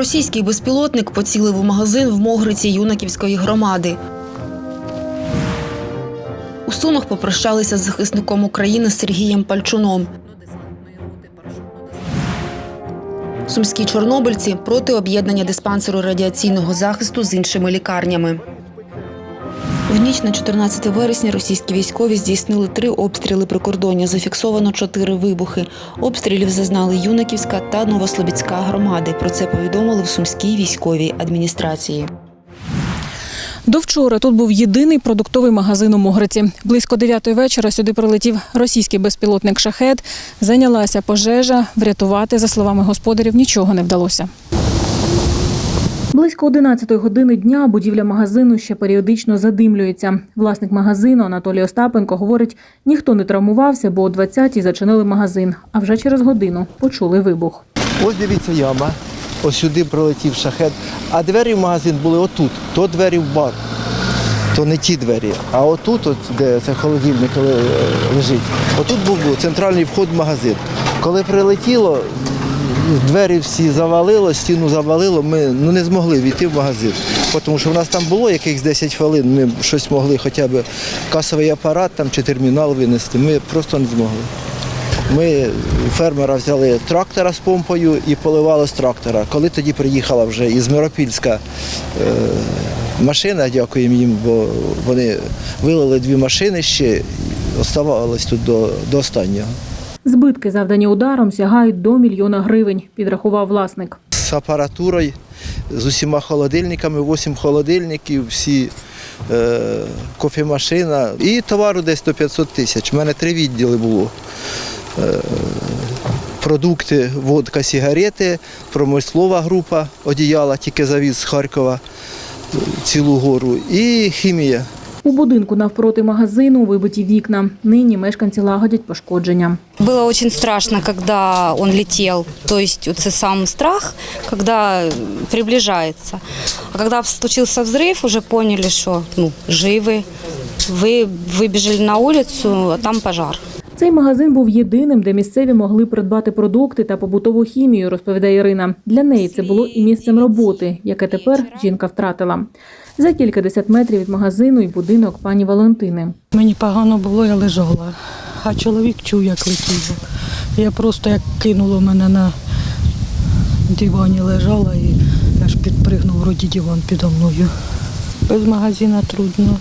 Російський безпілотник поцілив у магазин в Могриці Юнаківської громади. У Сумах попрощалися з захисником України Сергієм Пальчуном. Сумські чорнобильці проти об'єднання диспансеру радіаційного захисту з іншими лікарнями. В ніч на 14 вересня російські військові здійснили три обстріли прикордоння. Зафіксовано чотири вибухи. Обстрілів зазнали Юнаківська та Новослобідська громади. Про це повідомили в Сумській військовій адміністрації. До вчора тут був єдиний продуктовий магазин у Могриці. Близько 9 вечора сюди прилетів російський безпілотник «Шахет». Зайнялася пожежа. Врятувати, за словами господарів, нічого не вдалося. Близько 11 години дня будівля магазину ще періодично задимлюється. Власник магазину Анатолій Остапенко говорить, ніхто не травмувався, бо о 20-й зачинили магазин, а вже через годину почули вибух. Ось дивіться яма. Ось сюди прилетів шахет. А двері в магазин були отут. То двері в бар. То не ті двері. А отут, от, де це холодильник е, лежить, отут був центральний вход в магазин. Коли прилетіло, двері всі завалило, стіну завалило, ми ну, не змогли війти в магазин. Тому що в нас там було якихось 10 хвилин, ми щось могли хоча б касовий апарат там, чи термінал винести. Ми просто не змогли. Ми фермера взяли трактора з помпою і поливали з трактора. Коли тоді приїхала вже із Миропільська е, машина, дякуємо їм, бо вони вилили дві машини ще оставалось тут до, до останнього. Збитки, завдані ударом, сягають до мільйона гривень, підрахував власник. З апаратурою, з усіма холодильниками, 8 холодильників, всі е, кофемашина і товару десь до 500 тисяч. У мене три відділи було. Е, продукти, водка, сигарети, промислова група одіяла, тільки завіз з Харкова цілу гору, і хімія. У будинку навпроти магазину вибиті вікна. Нині мешканці лагодять пошкодження. Было очень страшно, когда он летел. То есть это сам страх, когда приближается. А когда случился взрыв, уже поняли, что ну, живы. Вы выбежали на улицу, а там пожар. Цей магазин був єдиним, де місцеві могли придбати продукти та побутову хімію, розповідає Ірина. Для неї це було і місцем роботи, яке тепер жінка втратила. За кількадесят метрів від магазину і будинок пані Валентини. Мені погано було, я лежала, а чоловік чув, як летіло. Я просто як кинуло мене на дивані лежала і аж підпригнув вроді диван підо мною. Без магазина трудно.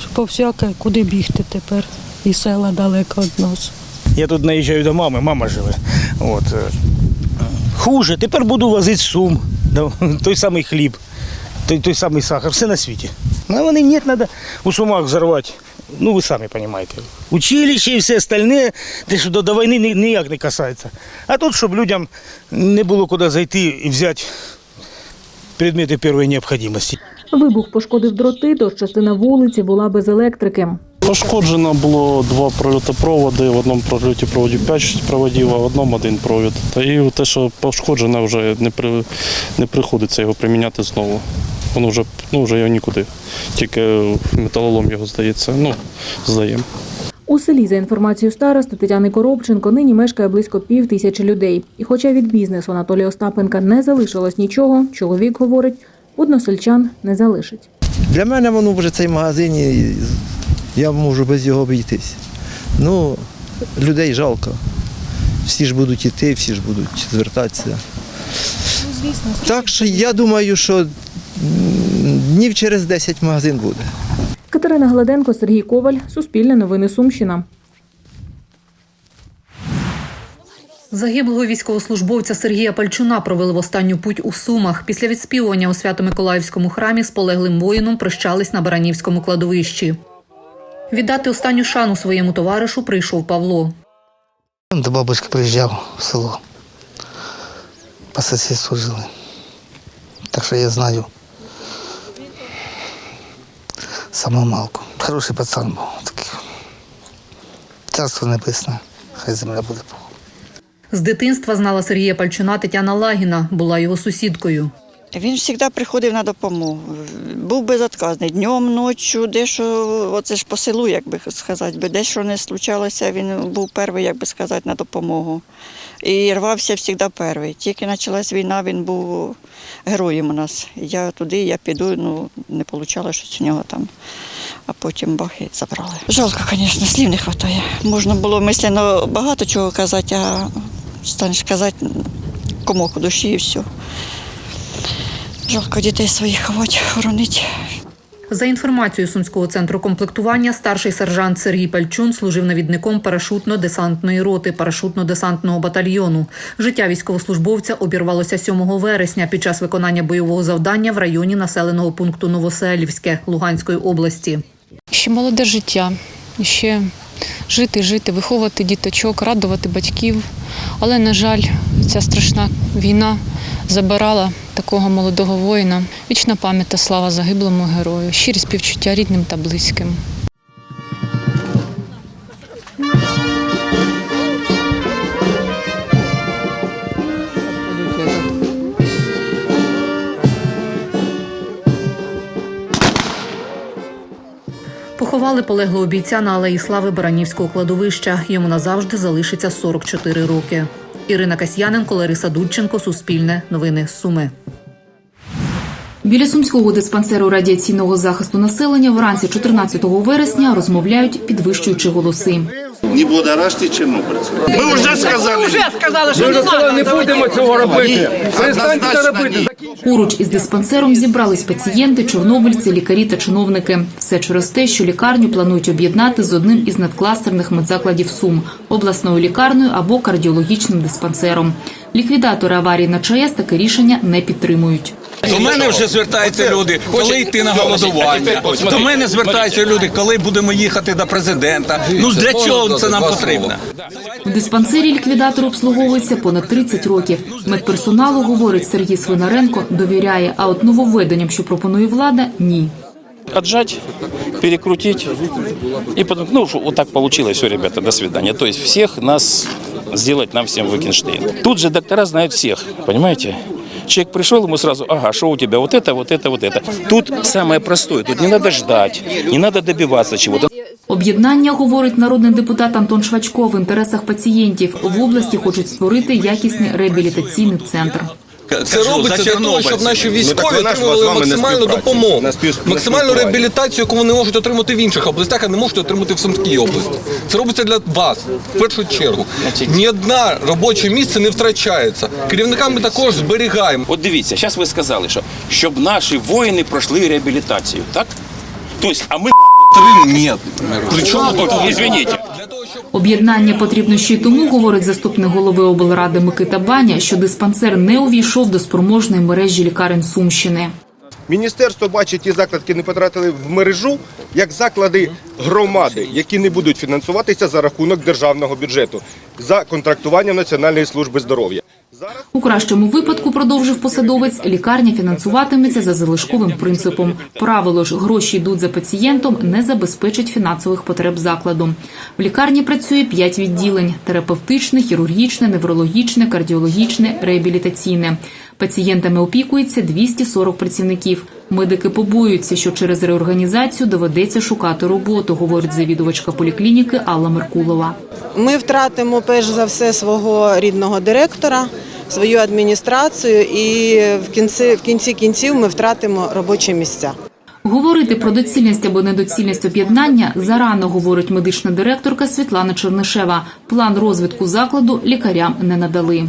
Що по всяке, куди бігти тепер? І села далеко від нас. Я тут наїжджаю до мами, мама живе. От. е, Хуже, тепер буду возити сум. Той самий хліб, той, той самий сахар, все на світі. Ну, вони ні, треба у сумах взорвати. Ну, ви самі розумієте. Училище і все остальне, те, що до, до війни ні- ніяк не касається. А тут, щоб людям не було куди зайти і взяти предмети першої необхідності. Вибух пошкодив дроти, тож частина вулиці була без електрики. Пошкоджено було два прольотопроводи. В одному прольоті проводів 5 проводів, а в одному один провід. І те, що пошкоджене, вже не при не приходиться його приміняти знову. Воно вже ну вже його нікуди. Тільки металолом його здається. Ну здаємо. У селі, за інформацією старости Тетяни Коробченко, нині мешкає близько пів тисячі людей. І хоча від бізнесу Анатолія Остапенка не залишилось нічого, чоловік говорить, односельчан не залишить. Для мене воно вже цей магазин, і я можу без його обійтись. Ну, людей жалко. Всі ж будуть йти, всі ж будуть звертатися. Так що я думаю, що днів через 10 магазин буде. Катерина Гладенко, Сергій Коваль, Суспільне новини Сумщина. Загиблого військовослужбовця Сергія Пальчуна провели в останню путь у Сумах. Після відспівування у Свято-Миколаївському храмі з полеглим воїном прощались на Баранівському кладовищі. Віддати останню шану своєму товаришу прийшов Павло. До бабушки приїжджав в село. По сусідству жили. Так що я знаю. Саму малку. Хороший пацан був такий. Царство небесне, хай земля буде. З дитинства знала Сергія Пальчуна Тетяна Лагіна, була його сусідкою. Він завжди приходив на допомогу. Був безотказний днем, ночі, дещо, оце ж по селу, як би сказати, дещо не случалося, він був перший, як би сказати, на допомогу. і рвався завжди перший. Тільки почалась війна, він був героєм у нас. Я туди, я піду, ну не вийшло щось у нього там. А потім бах забрали. Жалко, звісно, слів не вистачає. Можна було мислено багато чого казати, а станеш казати комок у душі і все. Жалко дітей своїх ховати, хоронити. За інформацією Сумського центру комплектування, старший сержант Сергій Пальчун служив навідником парашутно-десантної роти парашутно-десантного батальйону. Життя військовослужбовця обірвалося 7 вересня під час виконання бойового завдання в районі населеного пункту Новоселівське Луганської області. Ще молоде життя, ще жити, жити, виховувати діточок, радувати батьків. Але, на жаль, ця страшна війна забирала такого молодого воїна. Вічна пам'ять та слава загиблому герою, щирі співчуття рідним та близьким. Поховали полеглого бійця на алеї слави Баранівського кладовища. Йому назавжди залишиться 44 роки. Ірина Касьяненко, Лариса Дудченко, Суспільне, Новини Суми. Біля сумського диспансеру радіаційного захисту населення вранці 14 вересня розмовляють, підвищуючи голоси. Не будоражте чорнобильців. Ми вже сказали. Вже сказали, що не треба. не будемо цього робити. Перестаньте це робити. Поруч із диспансером зібрались пацієнти, чорнобильці, лікарі та чиновники. Все через те, що лікарню планують об'єднати з одним із надкластерних медзакладів Сум обласною лікарнею або кардіологічним диспансером. Ліквідатори аварії на ЧАЕС таке рішення не підтримують. До мене вже звертаються люди, коли йти на голодування. До мене звертаються люди, коли будемо їхати до президента. Ну для чого це нам потрібно? В диспансері ліквідатор обслуговується понад 30 років. Медперсоналу, говорить Сергій Свинаренко, довіряє, а от нововведенням, що пропонує влада, ні. отжать, перекрутить. И потом, ну, вот так получилось, все, ребята, до свидания. То есть всех нас сделать нам всем Викинштейн. Тут же доктора знают всех, понимаете? Человек пришел, ему сразу, ага, что у тебя, вот это, вот это, вот это. Тут самое простое, тут не надо ждать, не надо добиваться чего-то. Об'єднання, говорить народний депутат Антон Швачко, в інтересах пацієнтів. В області хочуть створити якісний реабілітаційний центр. Це робиться для того, щоб наші військові Ну, отримували максимальну допомогу, максимальну реабілітацію, яку вони можуть отримати в інших областях, а не можуть отримати в Сумській області. Це робиться для вас в першу чергу. Ні одне робоче місце не втрачається. Керівникам ми також зберігаємо. От дивіться, зараз ви сказали, що щоб наші воїни пройшли реабілітацію, так? Тобто, а ми Три ні. Причому тут извините. Об'єднання потрібно ще й тому, говорить заступник голови облради Микита Баня, що диспансер не увійшов до спроможної мережі лікарень Сумщини. Міністерство бачить ті заклади, які не потратили в мережу, як заклади громади, які не будуть фінансуватися за рахунок державного бюджету за контрактуванням Національної служби здоров'я. У кращому випадку, продовжив посадовець, лікарня фінансуватиметься за залишковим принципом. Правило ж, гроші йдуть за пацієнтом, не забезпечить фінансових потреб закладу. В лікарні працює п'ять відділень: терапевтичне, хірургічне, неврологічне, кардіологічне, реабілітаційне. Пацієнтами опікується 240 працівників. Медики побоюються, що через реорганізацію доведеться шукати роботу, говорить завідувачка поліклініки Алла Меркулова. Ми втратимо перш за все свого рідного директора, свою адміністрацію, і в кінці в кінці кінців ми втратимо робочі місця. Говорити про доцільність або недоцільність об'єднання зарано, говорить медична директорка Світлана Чернишева. План розвитку закладу лікарям не надали.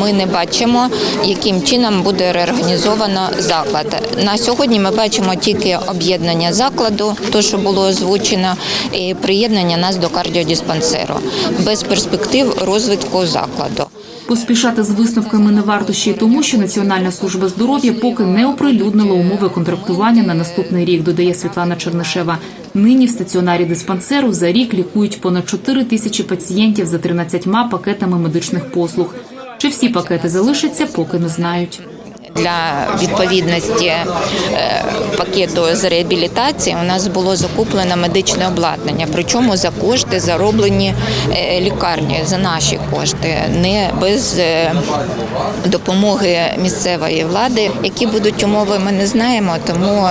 Ми не бачимо, яким чином буде реорганізовано заклад. На сьогодні ми бачимо тільки об'єднання закладу, то що було озвучено, і приєднання нас до кардіодиспансеру без перспектив розвитку закладу. Поспішати з висновками не варто ще й тому, що Національна служба здоров'я поки не оприлюднила умови контрактування на наступний рік, додає Світлана Чернишева. Нині в стаціонарі диспансеру за рік лікують понад 4 тисячі пацієнтів за 13 пакетами медичних послуг. Чи всі пакети залишаться, поки не знають. Для відповідності е, пакету з реабілітації у нас було закуплено медичне обладнання, причому за кошти зароблені е, лікарні за наші кошти, не без е, допомоги місцевої влади. Які будуть умови, ми не знаємо, тому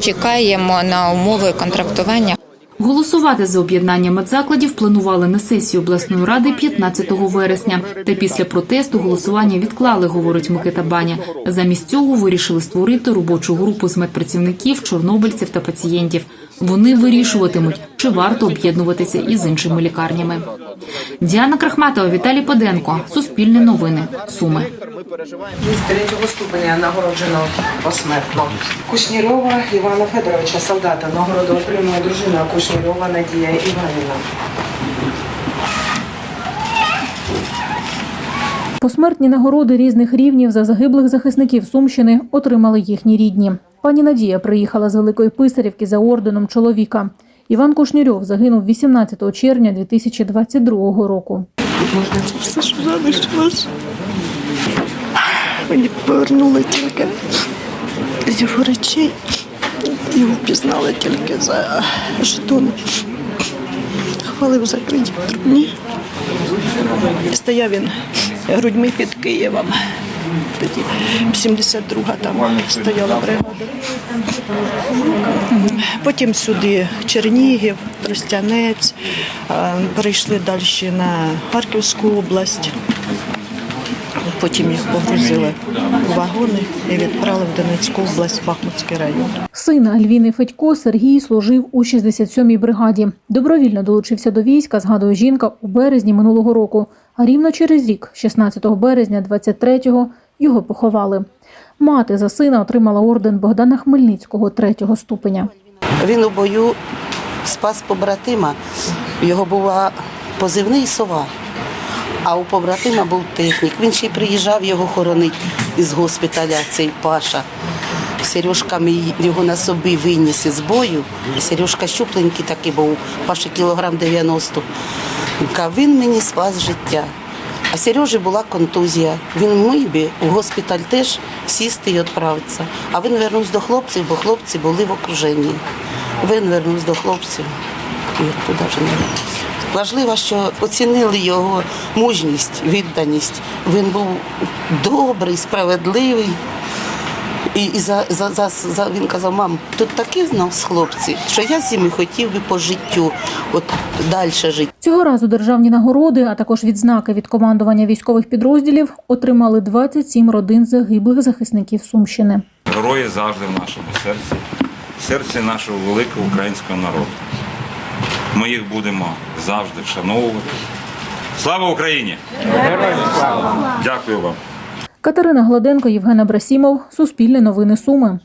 чекаємо на умови контрактування. Голосувати за об'єднання медзакладів планували на сесії обласної ради 15 вересня. Та після протесту голосування відклали, говорить Микита Баня. Замість цього вирішили створити робочу групу з медпрацівників, чорнобильців та пацієнтів. Вони вирішуватимуть, чи варто об'єднуватися із іншими лікарнями. Діана Крахматова, Віталій Поденко, Суспільне новини, Суми. З третього ступеня нагороджено посмертно. Кушнірова Івана Федоровича, солдата. Нагороду отримує дружина Кушнірова Надія Іванівна. Посмертні нагороди різних рівнів за загиблих захисників Сумщини отримали їхні рідні. Пані Надія приїхала з Великої Писарівки за орденом чоловіка. Іван Кушнірьов загинув 18 червня 2022 року. Все, що залишилось. Мені повернули тільки з його речей. Його впізнали тільки за жетони. Хвалив закриті трубні. Стояв він грудьми під Києвом. Тоді 72-га там стояла бригада. Потім сюди Чернігів, Тростянець, перейшли далі на Харківську область. Потім їх погрузили в вагони і відправили в Донецьку область, Бахмутський район. Син Альвіни Федько Сергій служив у 67-й бригаді. Добровільно долучився до війська, згадує жінка, у березні минулого року. А рівно через рік, 16 березня 23-го, його поховали. Мати за сина отримала орден Богдана Хмельницького третього ступеня. Він у бою спас побратима. Його була позивний сова, а у побратима був технік. Він ще й приїжджав його хоронить із госпіталя, цей Паша. Сережка мій його на собі виніс із бою. Сережка щупленький такий був, Паша кілограм 90. Каже, Він мені спас життя. А Сережі була контузія. Він міг би у госпіталь теж сісти і відправитися. А він вернувся до хлопців, бо хлопці були в окруженні. Він вернувся до хлопців і туди вже не вернувся. Важливо, що оцінили його мужність, відданість. Він був добрий, справедливий. І, і за, за, за, за, він казав, мам, тут такі з нас хлопці, що я з ними хотів би по життю, от далі жити. Цього разу державні нагороди, а також відзнаки від командування військових підрозділів отримали 27 родин загиблих захисників Сумщини. Герої завжди в нашому серці, в серці нашого великого українського народу. Ми їх будемо завжди вшановувати. Слава Україні! Дякую вам. Катерина Гладенко, Євген Абрасімов, Суспільне новини Суми.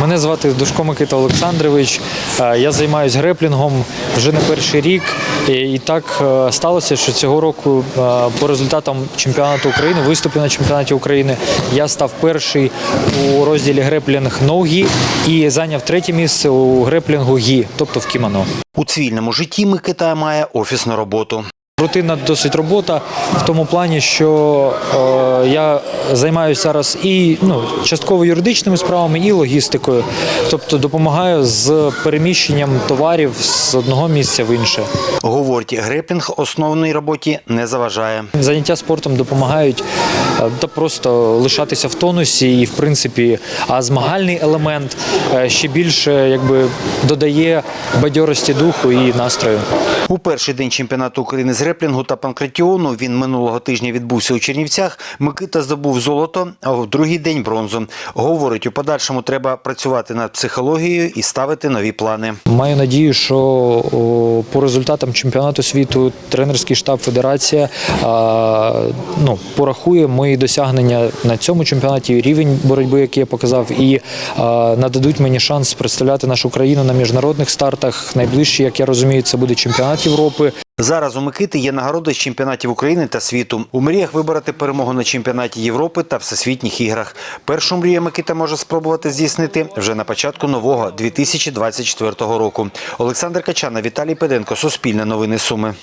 Мене звати Душко Микита Олександрович. Е, Я займаюся греплінгом вже не перший рік. І так е, сталося, що цього року е, по результатам чемпіонату України, виступів на чемпіонаті України, я став перший у розділі греплінг ноги і зайняв третє місце у греплінгу гі, тобто в кімоно. У цивільному житті Микита має офісну роботу. Рутинна досить робота в тому плані, що е, я займаюся зараз і ну, частково юридичними справами, і логістикою. Тобто допомагаю з переміщенням товарів з одного місця в інше. Говорить, греплінг основній роботі не заважає. Заняття спортом допомагають е, та просто лишатися в тонусі, і в принципі, а змагальний елемент е, ще більше якби додає бадьорості духу і настрою. У перший день чемпіонату України з греплінгу та панкратіону він минулого тижня відбувся у Чернівцях. Микита здобув золото, а в другий день бронзу. Говорить, у подальшому треба працювати над психологією і ставити нові плани. Маю надію, що по результатам чемпіонату світу тренерський штаб Федерація ну, порахує мої досягнення на цьому чемпіонаті, рівень боротьби, який я показав, і нададуть мені шанс представляти нашу країну на міжнародних стартах. Найближчий, як я розумію, це буде чемпіонат Європи. Зараз у Микити є нагороди з чемпіонатів України та світу. У мріях вибороти перемогу на чемпіонаті Європи та всесвітніх іграх. Першу мрію Микита може спробувати здійснити вже на початку нового 2024 року. Олександр Качана, Віталій Педенко, Суспільне новини Суми.